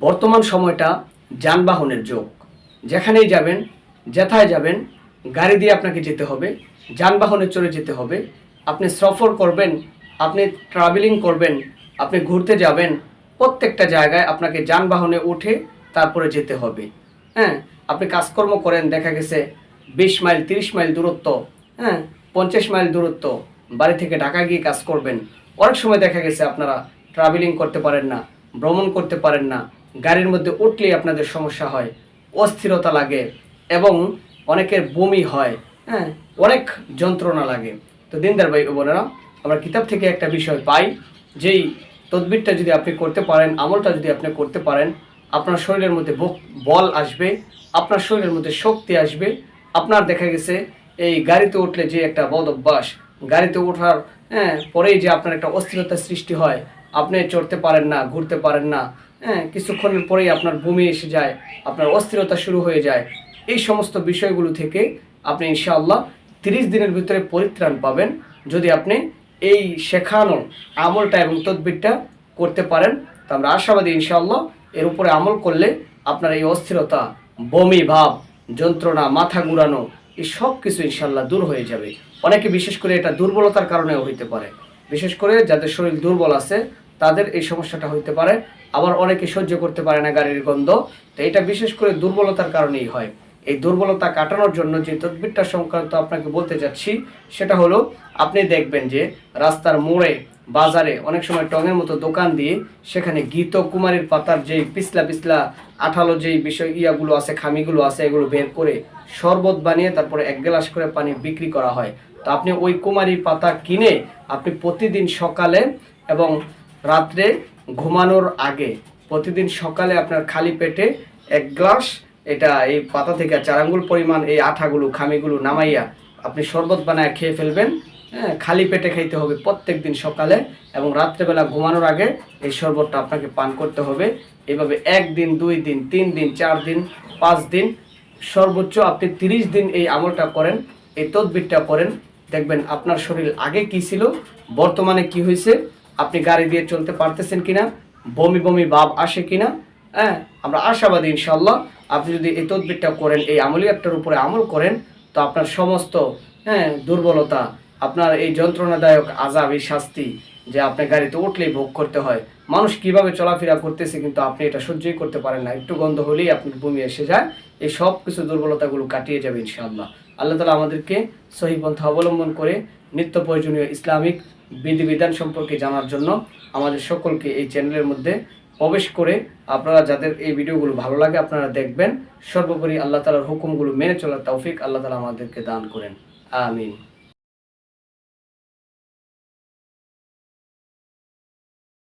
বর্তমান সময়টা যানবাহনের যোগ। যেখানেই যাবেন, যেথায় যাবেন, গাড়ি দিয়ে আপনাকে যেতে হবে, যানবাহনে চড়ে যেতে হবে। আপনি সফর করবেন, আপনি ট্রাভেলিং করবেন, আপনি ঘুরতে যাবেন, প্রত্যেকটা জায়গায় আপনাকে যানবাহনে উঠে তারপরে যেতে হবে। হ্যাঁ আপনি কাজকর্ম করেন, দেখা গেছে বিশ মাইল, তিরিশ মাইল দূরত্ব হ্যাঁ পঞ্চাশ মাইল দূরত্ব, বাড়ি থেকে ঢাকা গিয়ে কাজ করবেন। অনেক সময় দেখা গেছে আপনারা ট্রাভেলিং করতে পারেন না, ভ্রমণ করতে পারেন না গাড়ির মধ্যে উঠলেই আপনাদের সমস্যা হয়, অস্থিরতা লাগে এবং অনেকের বমি হয় হ্যাঁ অনেক যন্ত্রণা লাগে। তো দিনদার ভাই বোনেরা, আমরা কিতাব থেকে একটা বিষয় পাই, যেই তদবিরটা যদি আপনি করতে পারেন, আমলটা যদি আপনি করতে পারেন, আপনার শরীরের মধ্যে বল আসবে, আপনার শরীরের মধ্যে শক্তি আসবে, আপনার দেখা গেছে এই গাড়িতে উঠলে যে একটা বদ অভ্যাস, গাড়িতে ওঠার হ্যাঁ পরেই যে আপনার একটা অস্থিরতার সৃষ্টি হয় আপনি চড়তে পারেন না, ঘুরতে পারেন না হ্যাঁ কিছুক্ষণের পরেই আপনার বমি এসে যায়, আপনার অস্থিরতা শুরু হয়ে যায়। এই সমস্ত বিষয়গুলো থেকে আপনি ইনশাআল্লাহ তিরিশ দিনের ভিতরে পরিত্রাণ পাবেন যদি আপনি এই শেখানো আমলটা এবং তদবিরটা করতে পারেন। তো আমরা আশাবাদী ইনশাআল্লাহ এর উপরে আমল করলে আপনার এই অস্থিরতা, বমি, ভাব, যন্ত্রণা, মাথা ঘুরানো, এই সব কিছু ইনশাল্লাহ দূর হয়ে যাবে। অনেকে বিশেষ করে এটা দুর্বলতার কারণেও হইতে পারে। বিশেষ করে যাদের শরীর দুর্বল আছে তাদের এই সমস্যাটা হইতে পারে। আবার অনেকে সহ্য করতে পারে না গাড়ির গন্ধ। তো এটা বিশেষ করে দুর্বলতার কারণেই হয়। এই দুর্বলতা কাটানোর জন্য যে তদবিরটা সংক্রান্ত আপনাকে বলতে যাচ্ছি সেটা হলো, আপনি দেখবেন যে রাস্তার মোড়ে, বাজারে অনেক সময় টঙের মতো দোকান দিয়ে সেখানে গীত কুমারীর পাতার যেই পিছলা পিছলা আঠালো যেই বিষয় ইয়াগুলো আছে, খামিগুলো আছে, এগুলো বের করে শরবত বানিয়ে তারপরে এক গ্লাস করে পানি বিক্রি করা হয়। তো আপনি ওই কুমারীর পাতা কিনে আপনি প্রতিদিন সকালে এবং রাত্রে ঘুমানোর আগে প্রতিদিন সকালে আপনার খালি পেটে এক গ্লাস এটা এই পাতা থেকে চার আঙ্গুল পরিমাণ এই আঠাগুলো, খামিগুলো নামাইয়া আপনি শরবত বানায় খেয়ে ফেলবেন। হ্যাঁ খালি পেটে খাইতে হবে প্রত্যেক দিন সকালে এবং রাত্রেবেলা ঘুমানোর আগে এই শরবতটা আপনাকে পান করতে হবে। এভাবে একদিন দুই দিন, তিন দিন, চার দিন, পাঁচ দিন সর্বোচ্চ আপনি তিরিশ দিন এই আমলটা করেন, এই তদবিরটা করেন। দেখবেন আপনার শরীর আগে কি ছিল, বর্তমানে কি হয়েছে আপনি গাড়ি দিয়ে চলতে পারতেছেন কিনা? বমি বমি ভাব আসে কিনা? হ্যাঁ আমরা আশাবাদী ইনশাল্লাহ আপনি যদি এই তদবিরটা করেন, এই আমলিয়াতটার উপরে আমল করেন, তো আপনার সমস্ত হ্যাঁ দুর্বলতা, আপনার এই যন্ত্রণাদায়ক আজাব এই শাস্তি যে আপনি গাড়িতে উঠলেই ভোগ করতে হয়, মানুষ কীভাবে চলাফেরা করতেছে কিন্তু আপনি এটা সহ্যই করতে পারেন না। একটু গন্ধ হলেই আপনার বমি এসে যায়, এই সব কিছু দুর্বলতাগুলো কাটিয়ে যাবে ইনশাআল্লাহ। আল্লাহ তালা আমাদেরকে সহি পন্থা অবলম্বন করে নিত্য প্রয়োজনীয় ইসলামিক বিধিবিধান সম্পর্কে জানার জন্য আমাদের সকলকে এই চ্যানেলের মধ্যে প্রবেশ করে আপনারা যাদের এই ভিডিওগুলো ভালো লাগে আপনারা দেখবেন। সর্বোপরি আল্লাহ তালার হুকুমগুলো মেনে চলার তৌফিক আল্লাহ তালা আমাদেরকে দান করেন। আমিন।